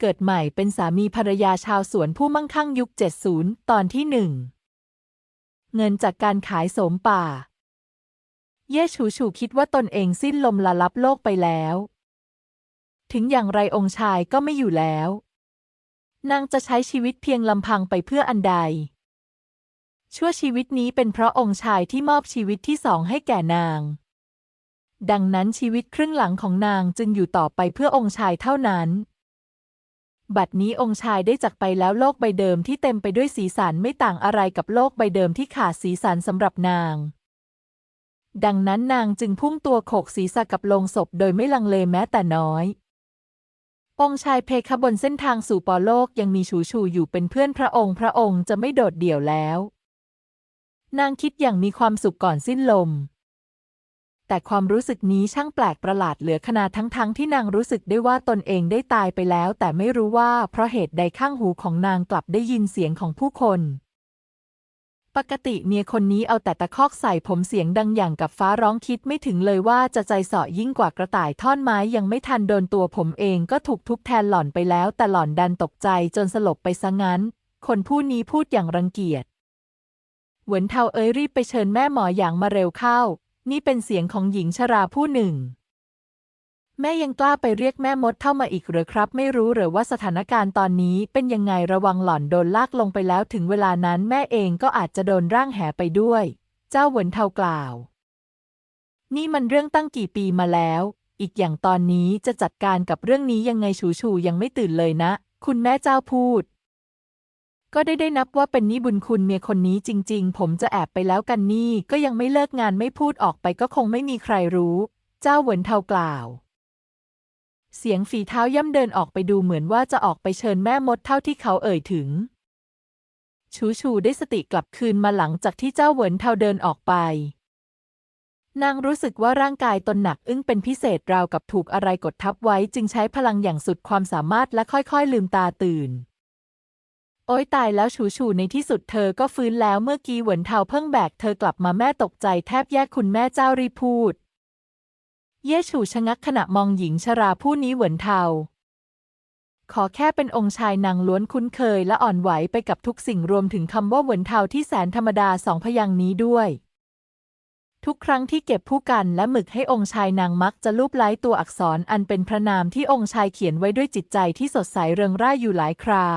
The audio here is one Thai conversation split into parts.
เกิดใหม่เป็นสามีภรรยาชาวสวนผู้มั่งคั่งยุค 70 ตอนที่หนึ่งเงินจากการขายโสมป่า เย่ฉูฉูคิดว่าตนเองสิ้นลมละลับโลกไปแล้ว ถึงอย่างไรองค์ชายก็ไม่อยู่แล้ว นางจะใช้ชีวิตเพียงลำพังไปเพื่ออันใด ชั่วชีวิตนี้เป็นเพราะองค์ชายที่มอบชีวิตที่สองให้แก่นาง ดังนั้นชีวิตครึ่งหลังของนางจึงอยู่ต่อไปเพื่อองค์ชายเท่านั้น บัดนี้องค์ชายได้จากไปแล้วโลกใบเดิมที่เต็มไปด้วยสีสันไม่ต่างอะไรกับโลกใบเดิมที่ขาดสีสันสำหรับนาง ดังนั้นนางจึงพุ่งตัวโขกศีรษะกับลงศพโดยไม่ลังเลแม้แต่น้อย องค์ชายเพคบนเส้นทางสู่ปอโลกยังมีชูชูอยู่เป็นเพื่อนพระองค์พระองค์จะไม่โดดเดี่ยวแล้ว นางคิดอย่างมีความสุขก่อนสิ้นลม แต่ความรู้สึกนี้ช่างแปลกประหลาดเหลือขนาดทั้งๆทที่นางรู้สึกได้ว่าตนเองได้ตายไปแล้ว แต่ไม่รู้ว่าเพราะเหตุใดข้างหูของนางกลับได้ยินเสียงของผู้คน ปกติเมียคนนี้เอาแต่ตะคอกใส่ผมเสียงดังอย่างกับฟ้าร้องคิดไม่ถึงเลยว่าจะใจเสาะยิ่งกว่ากระต่ายท่อนไม้ยังไม่ทันโดนตัวผมเองก็ถูกทุบแทนหล่อนไปแล้ว แต่หล่อนดันตกใจจนสลบไปซะงั้น คนผู้นี้พูดอย่างรังเกียจเหวินเทาเอ้ยรีบไปเชิญแม่หมออย่างมาเร็วเข้า นี่เป็นเสียงของหญิงชราผู้หนึ่ง แม่ยังกล้าไปเรียกแม่มดเข้ามาอีกหรือครับ ไม่รู้หรือว่าสถานการณ์ตอนนี้เป็นยังไงระวังหล่อนโดนลากลงไปแล้วถึงเวลานั้นแม่เองก็อาจจะโดนร่างแหไปด้วย เจ้าเหวินเทากล่าว นี่มันเรื่องตั้งกี่ปีมาแล้ว อีกอย่างตอนนี้จะจัดการกับเรื่องนี้ยังไงชูชูยังไม่ตื่นเลยนะ คุณแม่เจ้าพูด ก็ได้ได้นับว่าเป็นนิบุญคุณเมียคนนี้จริง ๆ ผมจะแอบไปแล้วกันนี่ ก็ยังไม่เลิกงานไม่พูดออกไปก็คงไม่มีใครรู้ เจ้าเหวินเทากล่าว เสียงฝีเท้าย่ำเดินออกไปดูเหมือนว่าจะออกไปเชิญแม่มดเท่าที่เขาเอ่ยถึง ชูชูได้สติกลับคืนมาหลังจากที่เจ้าเหวินเทาเดินออกไป นางรู้สึกว่าร่างกายตนหนักอึ้งเป็นพิเศษราวกับถูกอะไรกดทับไว้จึงใช้พลังอย่างสุดความสามารถและค่อยๆ ลืมตาตื่น โอ๊ยตายแล้วชูชูในที่สุดเธอก็ฟื้นแล้วเมื่อกี้เหวินเทาเพิ่งแบกเธอกลับมาแม่ตกใจแทบแยกคุณแม่เจ้ารีพูด เย่ฉูชะงักขณะมองหญิงชราผู้นี้เหวินเทา ขอแค่เป็นองค์ชายนางล้วนคุ้นเคยและอ่อนไหวไปกับทุกสิ่งรวมถึงคำว่าเหวินเทาที่แสนธรรมดาสองพยางนี้ด้วย ทุกครั้งที่เก็บผู้กันและหมึกให้องค์ชายนางมักจะลูบไล้ตัวอักษรอันเป็นพระนามที่องค์ชายเขียนไว้ด้วยจิตใจที่สดใสเริงร่าอยู่หลายครา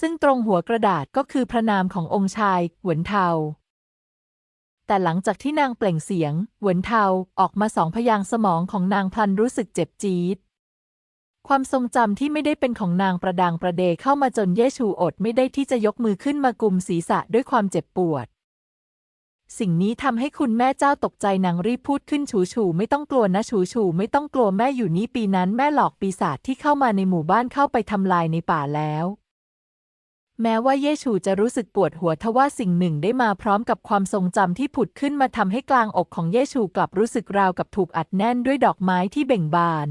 ซึ่งตรงหัวกระดาษก็คือพระนามขององค์ชายหวนเทา แต่หลังจากที่นางเปล่งเสียง หวนเทาออกมาสองพยางสมองของนางพลันรู้สึกเจ็บจี๊ด ความทรงจำที่ไม่ได้เป็นของนางประดังประเดเข้ามาจนเยชูอดไม่ได้ที่จะยกมือขึ้นมากุมศีรษะด้วยความเจ็บปวด สิ่งนี้ทำให้คุณแม่เจ้าตกใจนางรีบพูดขึ้นฉูฉูไม่ต้องกลัวนะฉูฉูไม่ต้องกลัวแม่อยู่นี่ปีนั้นแม่หลอกปีศาจที่เข้ามาในหมู่บ้านเข้าไปทำลายในป่าแล้ว แม้ว่าเยชูจะรู้สึกปวดหัวทว่าสิ่งหนึ่งได้มาพร้อมกับความทรงจำที่ผุดขึ้นมาทำให้กลางอกของเยชูกลับรู้สึกราวกับถูกอัดแน่นด้วยดอกไม้ที่เบ่งบาน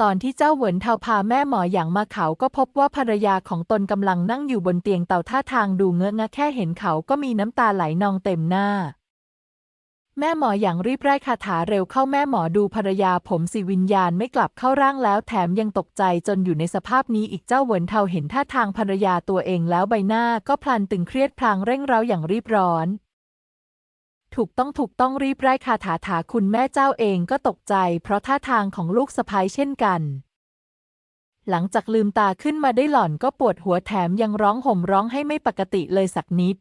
ตอนที่เจ้าเหวินเทาพาแม่หมออย่างมาเขาก็พบว่าภรรยาของตนกำลังนั่งอยู่บนเตียงเต่าท่าทางดูเงอะงะแค่เห็นเขาก็มีน้ำตาไหลนองเต็มหน้า แม่หมออย่างรีบไร้คาถาเร็วเข้าแม่หมอดูภรรยาผมสิวิญญาณไม่กลับเข้าร่างแล้วแถมยังตกใจจนอยู่ในสภาพนี้อีกเจ้าเหวินเทาเห็นท่าทางภรรยาตัวเองแล้วใบหน้าก็พลันตึงเครียดพลางเร่งเร้าอย่างรีบร้อน ถูกต้องถูกต้องรีบไร้คาถาถาคุณแม่เจ้าเองก็ตกใจ เพราะท่าทางของลูกสะพ้ายเช่นกันหลังจากลืมตาขึ้นมาได้หล่อนก็ปวดหัวแถมยังร้องห่มร้องให้ไม่ปกติเลยสักนิด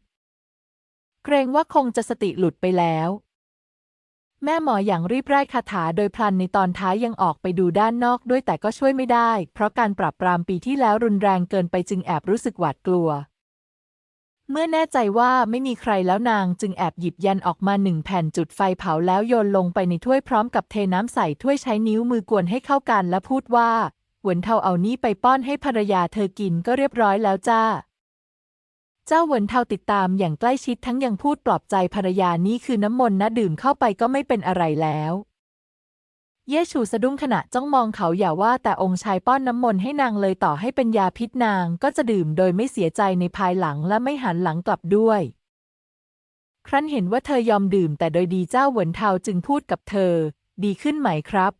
เกรงว่าคงจะสติหลุดไปแล้ว แม่หมออย่างรีบไร้คาถาโดยพลันในตอนท้ายยังออกไปดูด้านนอกด้วยแต่ก็ช่วยไม่ได้ เพราะการปราบปรามปีที่แล้วรุนแรงเกินไปจึงแอบรู้สึกหวาดกลัว เมื่อแน่ใจว่าไม่มีใครแล้วนางจึงแอบหยิบยันออกมาหนึ่งแผ่นจุดไฟเผาแล้วโยนลงไปในถ้วยพร้อมกับเทน้ำใส่ถ้วยใช้นิ้วมือกวนให้เข้ากันและพูดว่าหวนเทาเอานี้ไปป้อนให้ภรรยาเธอกินก็เรียบร้อยแล้วจ้า เจ้าเหวินเทาติดตามอย่างใกล้ชิดทั้งยังพูดปลอบใจภรรยานี่คือน้ำมนต์นะดื่มเข้าไปก็ไม่เป็นอะไรแล้ว เย่ชูสะดุ้งขณะจ้องมองเขาอย่าว่าแต่องค์ชายป้อนน้ำมนต์ให้นางเลยต่อให้เป็นยาพิษนางก็จะดื่มโดยไม่เสียใจในภายหลังและไม่หันหลังกลับด้วย ครั้นเห็นว่าเธอยอมดื่มแต่โดยดีเจ้าเหวินเทาจึงพูดกับเธอ ดีขึ้นไหมครับ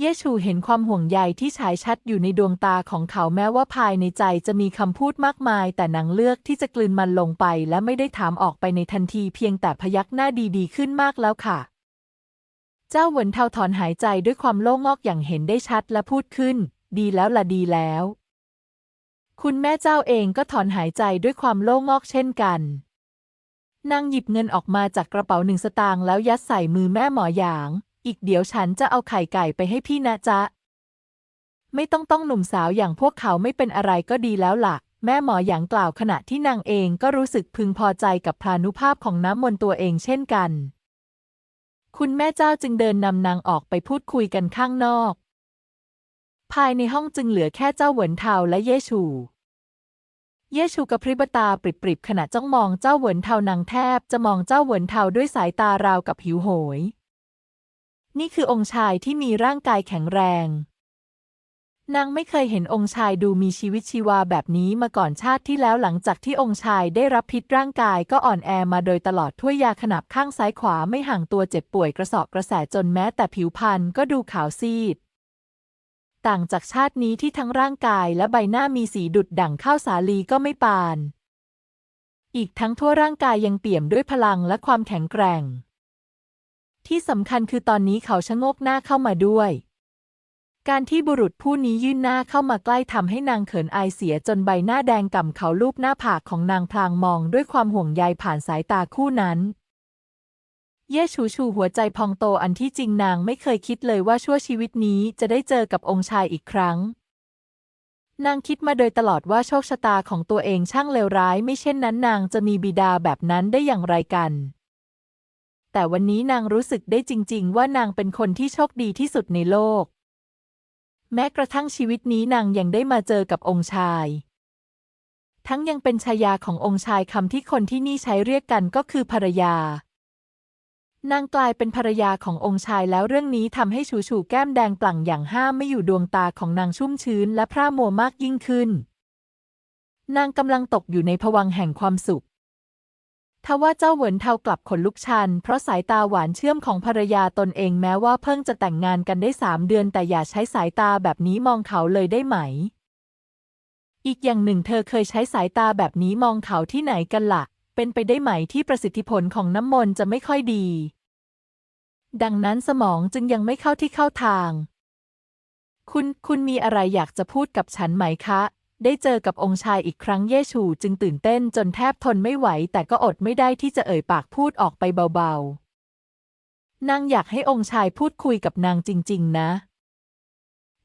เยชูเห็นความห่วงใยที่ฉายชัดอยู่ในดวงตาของเขาแม้ว่าภายในใจจะมีคำพูดมากมาย แต่นางเลือกที่จะกลืนมันลงไป และไม่ได้ถามออกไปในทันทีเพียงแต่พยักหน้าดีๆขึ้นมากแล้วค่ะ เจ้าเหวินเทาถอนหายใจด้วยความโล่งอกอย่างเห็นได้ชัดและพูดขึ้น ดีแล้วละดีแล้ว คุณแม่เจ้าเองก็ถอนหายใจด้วยความโล่งอกเช่นกันนางหยิบเงินออกมาจากกระเป๋าหนึ่งสตางค์แล้วยัดใส่มือแม่หมอหยาง อีกเดี๋ยวฉันจะเอาไข่ไก่ไปให้พี่นะจ๊ะ ไม่ต้องต้องหนุ่มสาวอย่างพวกเขาไม่เป็นอะไรก็ดีแล้วล่ะ แม่หมอหยางกล่าวขณะที่นางเองก็รู้สึกพึงพอใจกับพลานุภาพของน้ำมนต์ตัวเองเช่นกัน คุณแม่เจ้าจึงเดินนำนางออกไปพูดคุยกันข้างนอก ภายในห้องจึงเหลือแค่เจ้าเหวินเทาและเยชูเยชูกระพริบตาปริบๆขณะจ้องมองเจ้าเหวินเทานางแทบจะมองเจ้าเหวินเทาด้วยสายตาราวกับหิวโหย นี่คือองค์ชายที่มีร่างกายแข็งแรง นางไม่เคยเห็นองค์ชายดูมีชีวิตชีวาแบบนี้มาก่อนชาติที่แล้วหลังจากที่องค์ชายได้รับพิษร่างกายก็อ่อนแอมาโดยตลอดถ้วยยาขนับข้างซ้ายขวาไม่ห่างตัวเจ็บป่วยกระสอบกระแสจนแม้แต่ผิวพรรณก็ดูขาวซีด ต่างจากชาตินี้ที่ทั้งร่างกายและใบหน้ามีสีดุดดั่งข้าวสาลีก็ไม่ปาน อีกทั้งทั่วร่างกายยังเปี่ยมด้วยพลังและความแข็งแกร่ง ที่สำคัญคือตอนนี้เขาชะโงกหน้าเข้ามาด้วย การที่บุรุษผู้นี้ยื่นหน้าเข้ามาใกล้ทำให้นางเขินอายเสียจนใบหน้าแดงก่ำเขาลูบหน้าผากของนางพลางมองด้วยความห่วงใยผ่านสายตาคู่นั้น เย่ชูชูหัวใจพองโตอันที่จริงนางไม่เคยคิดเลยว่าชั่วชีวิตนี้จะได้เจอกับองค์ชายอีกครั้งนางคิดมาโดยตลอดว่าโชคชะตาของตัวเองช่างเลวร้าย ไม่เช่นนั้นนางจะมีบิดาแบบนั้นได้อย่างไรกัน แต่วันนี้นางรู้สึกได้จริง ๆ ว่านางเป็นคนที่โชคดีที่สุดในโลก แม้กระทั่งชีวิตนี้นางยังได้มาเจอกับองค์ชาย ทั้งยังเป็นชายาขององค์ชายคำที่คนที่นี่ใช้เรียกกันก็คือภรรยา นางกลายเป็นภรรยาขององค์ชายแล้วเรื่องนี้ทำให้ชูชูแก้มแดงปลั่งอย่างห้ามไม่อยู่ดวงตาของนางชุ่มชื้นและพร่ามัวมากยิ่งขึ้นนางกำลังตกอยู่ในภวังแห่งความสุข ทว่าเจ้าเหวินเทากลับขนลุกชัน เพราะสายตาหวานเชื่อมของภรรยาตนเองแม้ว่าเพิ่งจะแต่งงานกันได้สามเดือน แต่อย่าใช้สายตาแบบนี้มองเขาเลยได้ไหม อีกอย่างหนึ่งเธอเคยใช้สายตาแบบนี้มองเขาที่ไหนกันละ่ะ เป็นไปได้ไหมที่ประสิทธิผลของน้ำมนต์จะไม่ค่อยดี ดังนั้นสมองจึงยังไม่เข้าที่เข้าทาง คุณคุณมีอะไรอยากจะพูดกับฉันไหมคะ ได้เจอกับองค์ชายอีกครั้งเย่ชูจึงตื่นเต้นจนแทบทนไม่ไหว แต่ก็อดไม่ได้ที่จะเอ่ยปากพูดออกไปเบาๆ นางอยากให้องค์ชายพูดคุยกับนางจริง ๆ นะ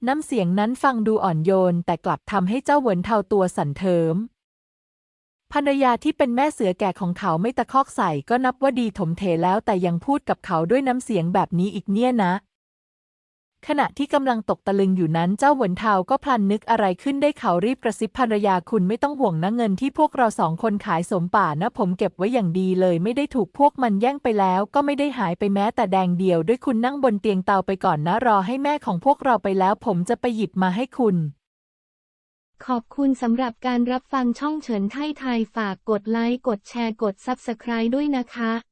น้ำเสียงนั้นฟังดูอ่อนโยน แต่กลับทำให้เจ้าเหวินเทาตัวสั่นเทิมภรรยาที่เป็นแม่เสือแก่ของเขาไม่ตะคอกใส่ก็นับว่าดีถมเทแล้วแต่ยังพูดกับเขาด้วยน้ำเสียงแบบนี้อีกเนี่ยนะ ขณะที่กำลังตกตะลึงอยู่นั้นเจ้าหวนเทาก็พลันนึกอะไรขึ้นได้เขารีบกระซิบภรรยาคุณไม่ต้องห่วงนะเงินที่พวกเราสองคนขายสมป่านะ ผมเก็บไว้อย่างดีเลยไม่ได้ถูกพวกมันแย่งไปแล้ว ก็ไม่ได้หายไปแม้แต่แดงเดียว ด้วยคุณนั่งบนเตียงเตาไปก่อนนะรอให้แม่ของพวกเราไปแล้ว ผมจะไปหยิบมาให้คุณขอบคุณสำหรับการรับฟังช่องเฉินไทยไทยฝากกดไลค์ กดแชร์ กด Subscribe ด้วยนะคะ